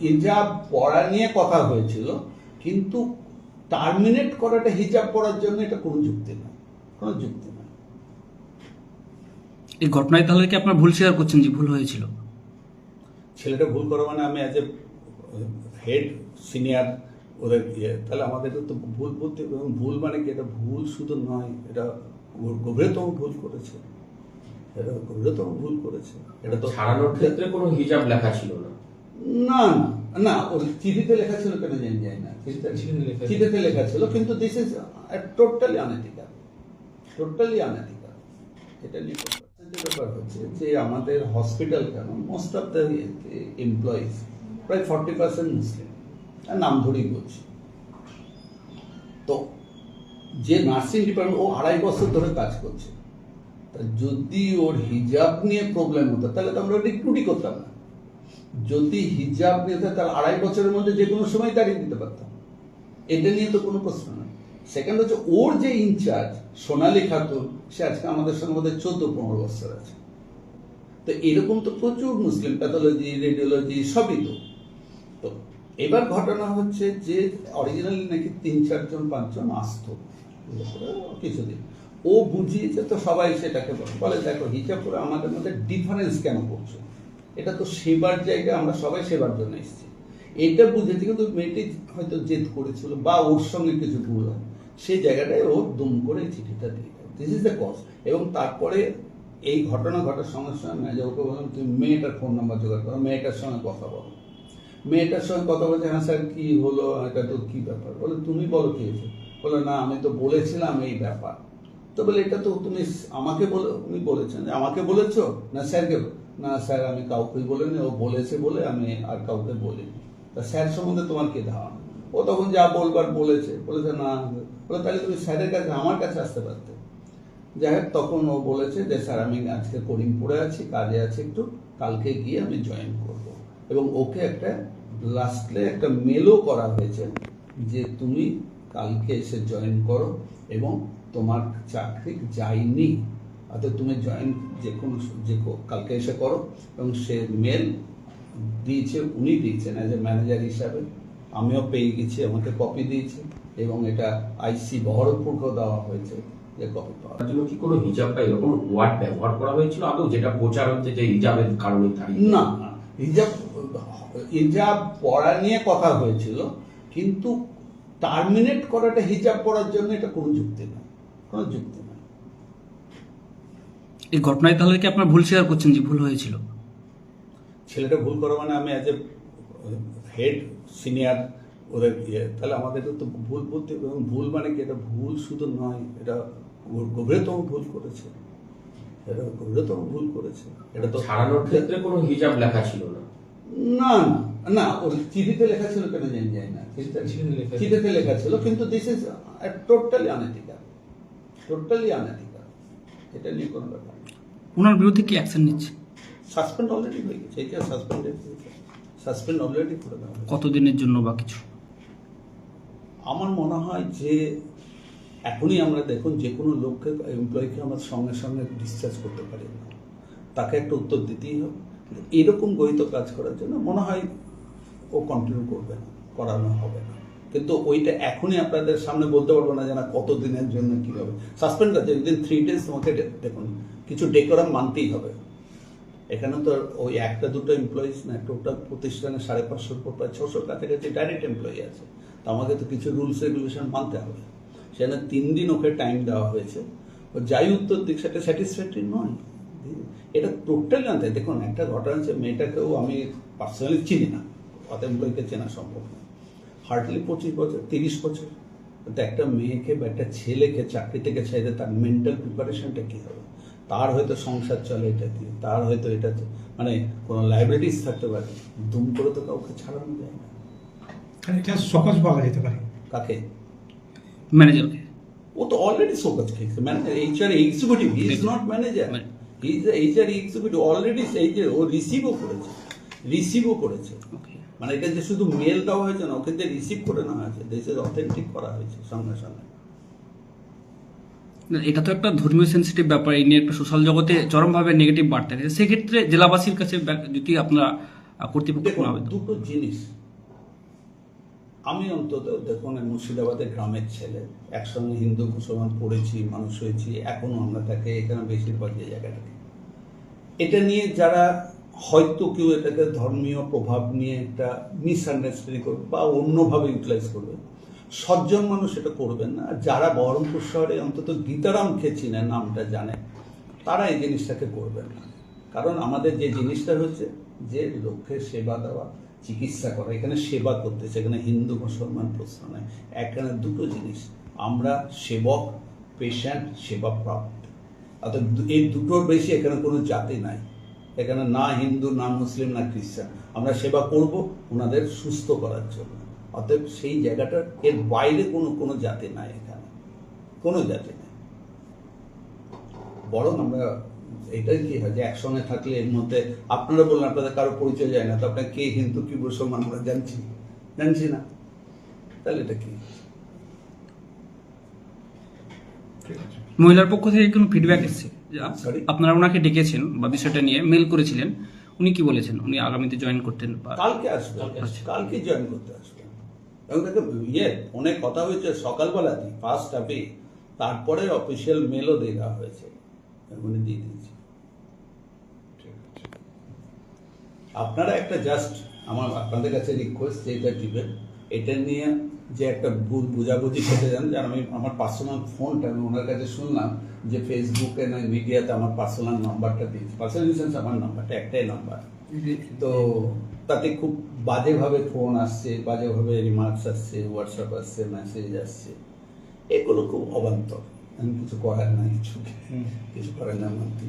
হিজাব পড়া নিয়ে কথা হয়েছিল কিন্তু টার্মিনেট করাটা হিজাব পড়ার জন্য এটা কোনো যুক্তি না কোনো যুক্তি না এই ঘটনায় তাহলে কি আপনার ভুল স্বীকার করছেন যে ভুল হয়েছিল? ছেলেটা ভুল করো মানে আমি অ্যাজ এ হেড সিনিয়র ওদের ইয়ে তাহলে আমাদের তো ভুল বলতে এবং ভুল মানে কি? এটা ভুল শুধু নয় এটা গভীরতম ভুল করেছে। এটা গভীরতম ভুল করেছে। এটা তো ছাড়ানোর ক্ষেত্রে কোনো হিজাব লেখা ছিল না। না না ওর চিঠিতে লেখা ছিল কেন জানি যায় না চিঠিতে লেখা ছিল। কিন্তু this is totally unethical totally unethical এটা নিয়ে ব্যাপার হচ্ছে যে আমাদের হসপিটাল কেন মোস্ট অফ দ্য এমপ্লয়িজ প্রায় ফর্টি পার্সেন্ট মুসলিম নাম ধরেই বলছি। তো যে নার্সিং ডিপার্টমেন্ট ও আড়াই বছর ধরে কাজ করছে। তা যদি ওর হিজাব নিয়ে প্রবলেম হতো তাহলে তো আমরা রিক্রুটই করতাম না। যদি হিজাব নিয়ে তাহলে আড়াই বছরের মধ্যে যে কোনো সময় দাঁড়িয়ে দিতে পারতাম। এটা নিয়ে তো কোনো প্রশ্ন নেই। সেকেন্ড হচ্ছে, ওর যে ইনচার্জ সোনালী খাতুন সে আজকে আমাদের সঙ্গে আমাদের চোদ্দ পনেরো বছর আছে। তো এরকম তো প্রচুর মুসলিম প্যাথোলজি রেডিওলজি সবই তো। তো এবার ঘটনা হচ্ছে যে অরিজিনালি নাকি তিন, চারজন, পাঁচজন আসতো। কিছুদিন। ও বুঝিয়েছে, তো সবাই সেটাকে বলে। দেখো হিসাব করে আমাদের মধ্যে ডিফারেন্স কেন করছ এটা তো সেবার জায়গায় আমরা সবাই সেবার জন্য এসেছি। এটা বুঝেছি কিন্তু মেয়েটি হয়তো জেদ করেছিল বা ওর সঙ্গে কিছু ভুল হয়। সেই জায়গাটায় ও দুম করে চিঠিটা দিয়ে দেয় দিস ইজ দ্য কজ এবং তারপরে এই ঘটনা ঘটার সঙ্গে সঙ্গে ম্যানেজার ওকে বললাম, তুমি মেয়েটার ফোন নাম্বার জোগাড় করো, মেয়েটার সঙ্গে কথা বলো। মেয়েটার সঙ্গে কথা বলছে হ্যাঁ স্যার, কী হলো? এটা তো কী ব্যাপার? বলে, তুমি বলো কী হয়েছে? বলে, না, আমি তো বলেছিলাম এই ব্যাপার। তো বলে, এটা তো তুমি আমাকে বলে, উনি বলেছেন। আমাকে বলেছ? না স্যারকে না স্যার, আমি কাউকেই বলিনি। ও বলেছে বলে আমি আর কাউকে বলিনি। তা স্যার সম্বন্ধে তোমার কি ধারণা? ও তখন যা বলবার বলেছে। বলেছে না। বলে, তাহলে তুমি স্যারের কাছে, আমার কাছে আসতে পারতে। যাই হোক, তখন ও বলেছে যে, স্যার, আমি আজকে করিমপুরে আছি, কাজে আছি একটু। কালকে গিয়ে আমি জয়েন করব। এবং ওকে একটা লাস্টে একটা মেলও করা হয়েছে যে, তুমি কালকে এসে জয়েন করো এবং তোমার চাকরি যায়নি অর্থাৎ তুমি জয়েন যে কোনো যে কালকে এসে করো এবং সে মেল দিয়েছে উনি দিয়েছেন অ্যাজ এ ম্যানেজার হিসাবে। আমিও পেয়ে গেছি আমাকে কপি দিয়েছে এবং এটা আইসি বহরমপুরকেও দেওয়া হয়েছে যে কপি পাওয়া। তার জন্য কি কোনো হিজাব বা এরকম ওয়ার্ড ব্যবহার করা হয়েছিল? আদৌ যেটা প্রচার হচ্ছে যে হিজাবের কারণে না না হিজাব হিজাব পড়া নিয়ে কথা হয়েছিল কিন্তু টার্মিনেট করাটা হিজাব পড়ার জন্য এটা কোনো যুক্তি না। কোনো যুক্তি না এই ঘটনায় তাহলে কি আপনার ভুল স্বীকার করছেন যে ভুল হয়েছিল? ছেলেটা ভুল করো মানে আমি অ্যাজ এ হেড সিনিয়র ওদের ইয়ে তাহলে আমাদের তো ভুল বলতে এবং ভুল মানে কি? এটা ভুল শুধু নয় এটা গভীরতম ভুল করেছে। এটা গভীরতম ভুল করেছে। এটা তো ছাড়ানোর ক্ষেত্রে কোনো হিজাব লেখা ছিল না। না না ওর চিঠিতে লেখা ছিল কেন জানি যায় না। চিঠিতে চিঠিতে লেখা ছিল। চিঠিতে লেখা ছিল কিন্তু this is totally unethical totally unethical. এটা নিয়ে কোনো ব্যাপার ওনার বিরুদ্ধে কি অ্যাকশন নিচ্ছে? সাসপেন্ড অলরেডি হয়ে গেছে এটা সাসপেন্ডেড সাসপেন্ড অলরেডি করে দেওয়া। কতদিনের জন্য বা কিছু? আমার মনে হয় যে এখনই আমরা দেখুন যে কোনো লোককে এমপ্লয়িকে আমরা সঙ্গে সঙ্গে ডিসচার্জ করতে পারি না। তাকে একটা উত্তর দিতেই হবে। এরকম গহিত কাজ করার জন্য মনে হয় ও কন্টিনিউ করবে না করানো হবে না। কিন্তু ওইটা এখনই আপনাদের সামনে বলতে পারব না যে না কত দিনের জন্য কী হবে। সাসপেন্ড আছে উইদিন থ্রি ডেজ তোমাকে দেখুন, কিছু ডেকোরাম মানতেই হবে। এখানে তো ওই একটা, দুটো এমপ্লয়িজ না টোটাল প্রতিষ্ঠানে সাড়ে পাঁচশোর পর প্রায় ছশোর কাছাকাছি ডাইরেক্ট এমপ্লয়ি আছে। তো আমাকে তো কিছু রুলস রেগুলেশন মানতে হবে। সেখানে তিন দিন ওকে টাইম দেওয়া হয়েছে। ও যাই উত্তর দিক, সেটা স্যাটিসফ্যাক্টরি নয়। এটা টোটাল আনতে দেখুন, একটা ঘটনা হচ্ছে, মেয়েটাকেও আমি পার্সোনালি চিনি না। অত এমপ্লয়িকে চেনা সম্ভব না। হার্ডলি পঁচিশ বছর তিরিশ বছর। তো একটা মেয়েকে বা একটা ছেলেকে চাকরি থেকে ছেড়ে তার মেন্টাল প্রিপারেশনটা কী হবে? তার হয়তো সংসার চলে এটা দিয়ে তার হয়তো এটা মানে কোনো লাইব্রেরিজ থাকতে পারে। দুম করে তো কাউকে ছাড়ানো যায় না। এটা সহজ বলা যেতে পারে। কাকে? ম্যানেজারকে। ও তো অলরেডি শোকজ খেয়েছে manager HR executive he is not manager he is HR executive already এই যে ও রিসিভও করেছে। রিসিভও করেছে। ওকে মানে এটা যে শুধু মেল দেওয়া হয়েছে না ওকে যে রিসিভ করে নেওয়া হয়েছে দেশের অথেন্টিক করা হয়েছে সঙ্গে সঙ্গে না, এটা তো একটা ধর্মীয় সেন্সিটিভ ব্যাপার এই নিয়ে একটা সোশ্যাল জগতে চরমভাবে নেগেটিভ বার্তা রয়েছে সেক্ষেত্রে জেলাবাসীর কাছে যদি আপনারা কর্তৃপক্ষ দুটো জিনিস। আমি অন্তত দেখুন মুর্শিদাবাদের গ্রামের ছেলে একসঙ্গে হিন্দু মুসলমান পড়েছি মানুষ হয়েছি এখনও আমরা তাকে এখানে বেশিরভাগ যে জায়গাটাকে এটা নিয়ে যারা হয়তো কেউ এটাকে ধর্মীয় প্রভাব নিয়ে একটা মিসআন্ডারস্ট্যান্ডিং করবে বা অন্যভাবে ইউটিলাইজ করবে। সজ্জন মানুষ এটা করবেন না। আর যারা বহরমপুর শহরে অন্তত গীতারামকে চিনেন নামটা জানেন তারা এই জিনিসটাকে করবেন না। কারণ আমাদের যে জিনিসটা হচ্ছে যে লোকের সেবা দেওয়া, চিকিৎসা করা, এখানে সেবা করতেছে, এখানে হিন্দু, মুসলমান প্রশ্ন নয় এখানে দুটো জিনিস, আমরা সেবক পেশেন্ট সেবা প্রাপ্ত অর্থাৎ এই দুটোর বেশি এখানে কোনো জাতি নাই। এখানে না হিন্দু, না মুসলিম, না খ্রিস্টান। আমরা সেবা করব ওনাদের সুস্থ করার জন্য। অতএব সেই জায়গাটার এর বাইরে কোনো কোনো জাতি নাই এখানে। কোনো জাতি নাই। বরং আমরা এটাই কি হয় যে একসঙ্গে থাকলে এর মধ্যে আপনারা বললেন, আপনাদের কারও পরিচয় যায় না, তো আপনার কে হিন্দু, কি মুসলমান, আমরা জানছি জানছি না। তাহলে এটা কি? মহিলার পক্ষ থেকে কোনো ফিডব্যাক এসেছে? আপনারা ওনাকে ডেকেছেন বা বিষয়টা নিয়ে মেল করেছিলেন। উনি কি বলেছেন? উনি আগামীতে জয়েন করতেন কালকে আসবে। কালকে জয়েন করতে আসবে। এবং তাকে ইয়ে অনেক কথা হয়েছে সকালবেলাতে ফার্স্ট হাফে তারপরে অফিসিয়াল মেলও দেওয়া হয়েছে। উনি দিয়ে দিয়েছে। আপনারা একটা জাস্ট আমার আপনাদের কাছে রিকোয়েস্ট যে এটা দিবেন এটা নিয়ে যে একটা ভুল বুঝাবুঝি খেতে যান যে আমি আমার পার্সোনাল ফোনটা আমি ওনার কাছে শুনলাম যে ফেসবুকে না মিডিয়াতে আমার পার্সোনাল নাম্বারটা দিয়েছে। পার্সোনাল সেন্স আমার নাম্বারটা একটাই নাম্বার তো তাতে খুব বাজেভাবে ফোন আসছে বাজেভাবে রিমার্কস আসছে হোয়াটসঅ্যাপ আসছে মেসেজ আসছে। এগুলো খুব অবান্তর। আমি কিছু করার নাই কিছু কিছু করার না মানতে